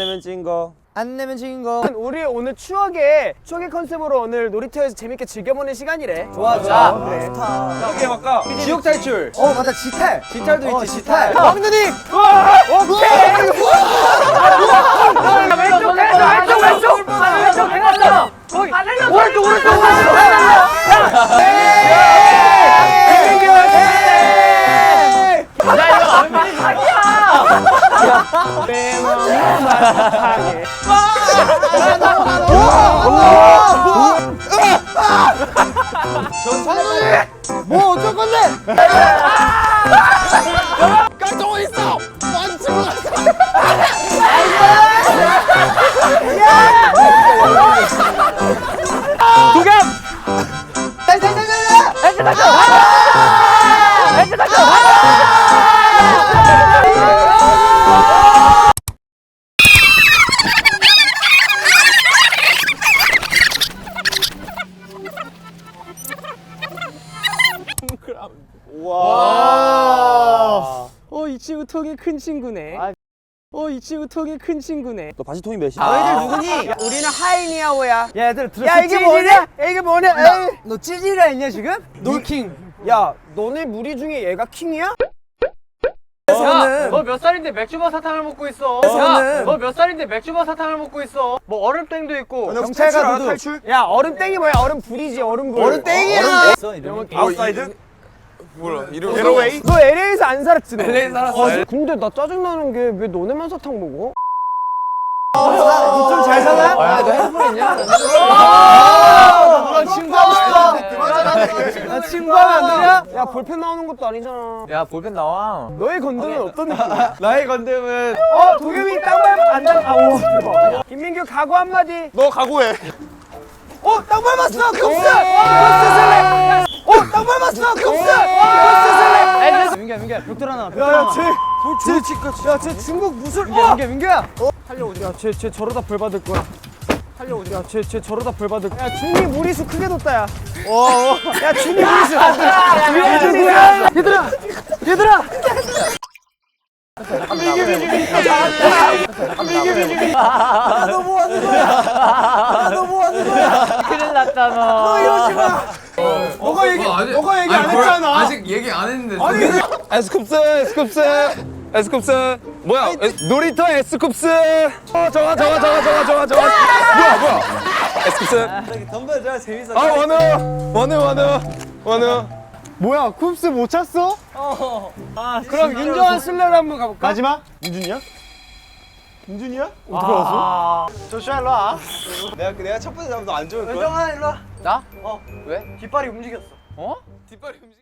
내면 찐 거. 안 내면 진 거. 우리 오늘 추억의 추억의 컨셉으로 오늘 놀이터에서 재밌게 즐겨보는 시간이래. 좋아 좋아. 그래. 어떻게 할까? 지옥 탈출. 어 맞다 지탈. 지탈도 어, 있지 지탈. 왕누님. 왼쪽 뭐 어쩔 건데? 어, 이 친구 턱이 큰 친구네. 어, 이 친구 턱이 큰 친구네. 너 바지 통이 몇이야? 너희들 누구니? 야, 우리는 하이니아오야. 야 얘들 들었어? 야, 이게 뭐냐? 야, 이게 뭐냐? 에이. 너 찌질이라 했냐 지금? 놀킹. 야, 너네 무리 중에 얘가 킹이야? 너몇 살인데 맥주버 사탕을 먹고 있어? 야, 너 몇 살인데 맥주버 사탕을 먹고 있어? 뭐 얼음땡도 있고. 경찰가 누드. 야, 얼음 땡이 뭐야? 얼음 불이지, 얼음 불. 얼음 땡이야. 아웃사이드? 몰라. 이름 에로웨이? 너 LA에서 안 살았지, 너? LA 살았어. 아, 근데 나 짜증나는 게 왜 너네만 사탕 먹어? 좀잘 사나? 야, 너 핸드폰 있냐? 너 친구하고 싶어. 나 친구하면 안 되냐? 야, 볼펜 나오는 것도 아니잖아. 야, 볼펜 나와. 너의 건드는 어떤 느낌이야? 나의 건담은 어, 도겸이 땅발 안 닿, 아, 오, 대박. 김민규 각오 한마디. 너 각오해. 어, 땅 밟았어! 급스! 급스 슬랩! 어, 땅 밟았어! 급스! 급스 슬랩! 민규야 민규야 벽돌 하나. 야, 야, 쟤, 쟤, 야, 쟤 중국 무술, 어! 민규야 민규야. 야, 쟤, 쟤 저러다 벌 받을 거야. 야, 쟤, 쟤 저러다 벌 받을 거야. 야, 준이 무리수 크게 뒀다, 야. 야, 준이 무리수. 무리수. 얘들아, 얘들아. 너뭐 하는 거야? 너뭐 하는 거야? 큰일 났다, 너. 했잖아. 아직 얘기 안 했는데 아니, 에스쿱스, 에스쿱스, 에스쿱스. 뭐야? 에스, 놀이터 에스쿱스. 어, 저거, 저거, 저거, 저거, 저거, 저거. 뭐야, 뭐야? 에스쿱스. 덤벨 저 재밌어. 아, 원우, 원우, 원우, 원우. 뭐야, 쿱스 못 찾어? 그럼 윤정한 슬래를 한번 가볼까? 마지막? 윤준이야? 윤준이야? 어떻게 알았어? 조슈아 일로 와. 내가, 내가 첫 번째 잡으면 안 좋을 거야? 정아 일로 와. 나? 어, 왜? 깃발이 움직였어. 어? 뒷발이 움직